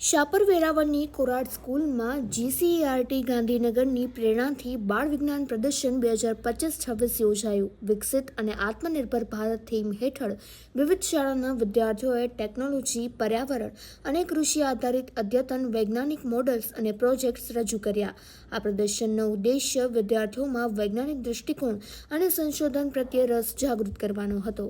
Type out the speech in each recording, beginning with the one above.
શાપર વેરાવળની કોરાડ સ્કૂલમાં જીસીઈઆરટી ગાંધીનગરની પ્રેરણાથી બાળ વિજ્ઞાન પ્રદર્શન બે હજાર પચીસ છવ્વીસ યોજાયું. વિકસિત અને આત્મનિર્ભર ભારત થીમ હેઠળ વિવિધ શાળાના વિદ્યાર્થીઓએ ટેકનોલોજી, પર્યાવરણ અને કૃષિ આધારિત અદ્યતન વૈજ્ઞાનિક મોડલ્સ અને પ્રોજેક્ટ્સ રજૂ કર્યા. આ પ્રદર્શનનો ઉદ્દેશ્ય વિદ્યાર્થીઓમાં વૈજ્ઞાનિક દૃષ્ટિકોણ અને સંશોધન પ્રત્યે રસ જાગૃત કરવાનો હતો.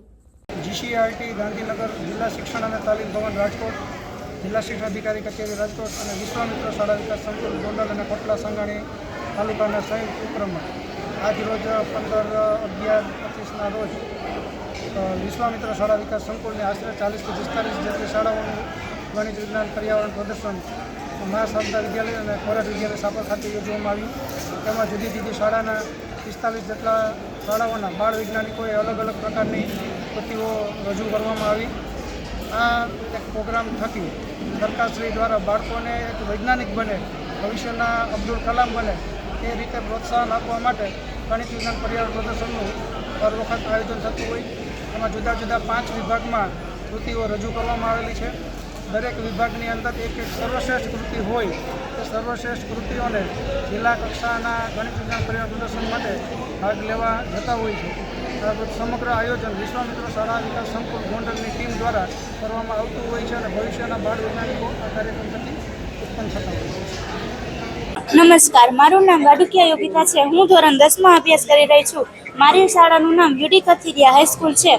જીસીઆરટી ગાંધીનગર જિલ્લા શિક્ષણ અને તાલીમ ભવન રાજકોટ જિલ્લા શિક્ષણ અધિકારી કચેરી રાજકોટ અને વિશ્વામિત્ર શાળા વિકાસ સંકુલ ગોંડલ અને કોટલા સંઘાણી તાલુકાના સંયુક્ત ઉપક્રમમાં આજરોજ પંદર, અગિયાર, પચીસના રોજ વિશ્વામિત્ર શાળા વિકાસ સંકુલની આશરે ચાલીસથી પિસ્તાલીસ જેટલી શાળાઓનું ગણિત વિજ્ઞાન પર્યાવરણ પ્રદર્શન મહા શારદા વિદ્યાલય અને ખોરાક વિદ્યાલય સાપર ખાતે યોજવામાં આવ્યું. તેમાં જુદી જુદી શાળાના પિસ્તાલીસ જેટલા શાળાઓના બાળ વૈજ્ઞાનિકોએ અલગ અલગ પ્રકારની કૃતિઓ રજૂ કરવામાં આવી. પ્રોગ્રામ થકી સરકારશ્રી દ્વારા બાળકોને એક વૈજ્ઞાનિક બને, ભવિષ્યના અબ્દુલ કલામ બને, એ રીતે પ્રોત્સાહન આપવા માટે ગણિત વિજ્ઞાન પર્યાવરણ પ્રદર્શનનું દર વખત આયોજન થતું હોય. એમાં જુદા જુદા પાંચ વિભાગમાં કૃતિઓ રજૂ કરવામાં આવેલી છે. દરેક વિભાગની અંદર એક એક સર્વશ્રેષ્ઠ કૃતિ હોય, તે સર્વશ્રેષ્ઠ કૃતિઓને જિલ્લા કક્ષાના ગણિત વિજ્ઞાન પર્યાવરણ પ્રદર્શન માટે ભાગ લેવા જતા હોય છે. સમગ્ર આયોજન વિશ્વામિત્ર શાળા વિકાસ સંકુલ ગોંડલની ટીમ દ્વારા કરવામાં આવતું હોય છે અને ભવિષ્યના બાળ વૈજ્ઞાનિકો આ કાર્યક્રમ થકી ઉત્પન્ન થતા હોય છે. નમસ્કાર, મારું નામ વાડુકિયા યોગિતા છે. હું ધોરણ દસમાં અભ્યાસ કરી રહી છું. મારી શાળાનું નામ યુડી કથિરિયા હાઈસ્કૂલ છે.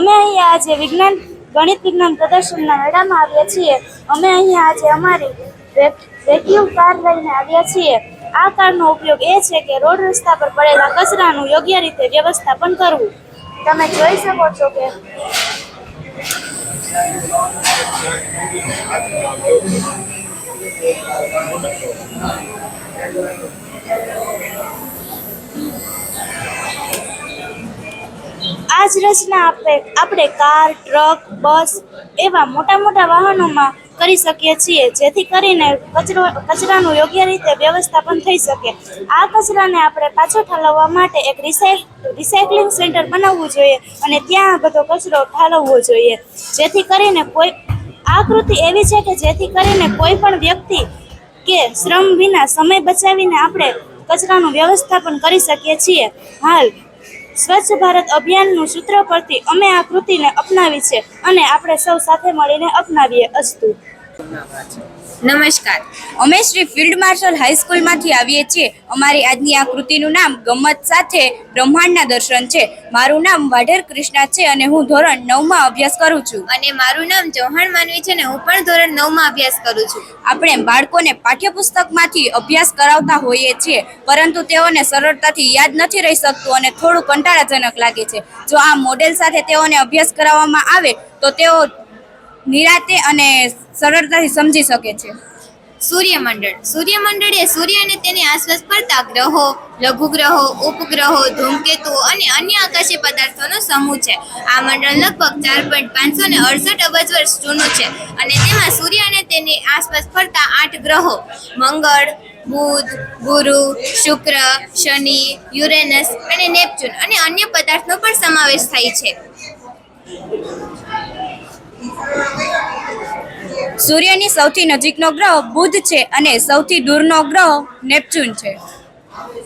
અમે અહીંયા આજે વિજ્ઞાન, ગણિત વિજ્ઞાન પ્રદર્શનના મેળામાં આવ્યા છીએ. અમે અહીંયા આજે અમારી વેક્યુમ કાર લઈને આવ્યા છીએ. આ કારનો ઉપયોગ એ છે કે રોડ રસ્તા પર પડેલા કચરાનું યોગ્ય રીતે વ્યવસ્થાપન કરવું. તમે જોઈ શકો છો કે આ જ રચના આપણે આપણે કાર, ટ્રક, બસ એવા મોટા મોટા વાહનોમાં કરી શકીએ છીએ. જેથી કરીને કચરો, કચરાનું યોગ્ય રીતે વ્યવસ્થાપન થઈ શકે. આ કચરાને આપણે પાછો ઠાલવવા માટે એક રિસાઈ રિસાયકલિંગ સેન્ટર બનાવવું જોઈએ અને ત્યાં બધો કચરો ઠાલવવો જોઈએ. જેથી કરીને કોઈ આ કૃતિ એવી છે કે જેથી કરીને કોઈ પણ વ્યક્તિ કે શ્રમ વિના સમય બચાવીને આપણે કચરાનું વ્યવસ્થાપન કરી શકીએ છીએ. હાલ, સ્વચ્છ ભારત અભિયાનનું સૂત્ર પરથી અમે આ કૃતિને અપનાવી છે અને આપણે સૌ સાથે મળીને અપનાવીએ અસ્તુ. નમસ્કાર. અમે શ્રી ફિલ્ડ માર્શલ હાઈસ્કૂલમાંથી આવીએ છીએ. અમારી આજની આ કૃતિનું નામ ગમત સાથે બ્રહ્માંડના દર્શન છે. મારું નામ વાઢેર કૃષ્ણા છે અને હું ધોરણ નવમાં અભ્યાસ કરું છું. અને મારું નામ ચૌહાણ માનવી છે ને હું પણ ધોરણ નવમાં અભ્યાસ કરું છું. આપણે બાળકોને પાઠ્યપુસ્તકમાંથી અભ્યાસ કરાવતા હોઈએ છીએ પરંતુ તેઓને સરળતાથી યાદ નથી રહી શકતું અને થોડું કંટાળાજનક લાગે છે. જો આ મોડેલ સાથે તેઓને અભ્યાસ કરાવવામાં આવે તો તેઓ નિરાતે અને સરળતાથી સમજી શકે છે. સૂર્યમંડળ. સૂર્યમંડળ એ સૂર્ય અને તેની આસપાસ ફરતા ગ્રહો, લઘુગ્રહો, ઉપગ્રહો, ધૂમકેતુઓ અને અન્ય આકાશી પદાર્થોનો સમૂહ છે. આ મંડળ લગભગ ચાર પોઈન્ટ પાંચસો ને અડસઠ અબજ વર્ષ જૂનું છે અને તેમાં સૂર્ય અને તેની આસપાસ ફરતા આઠ ગ્રહો, મંગળ, બુધ, ગુરુ, શુક્ર, શનિ, યુરેનસ અને નેપચ્યુન અને અન્ય પદાર્થનો પણ સમાવેશ થાય છે. સૂર્યની સૌથી નજીકનો ગ્રહ બુધ છે અને સૌથી દૂરનો ગ્રહ નેપચ્યુન છે.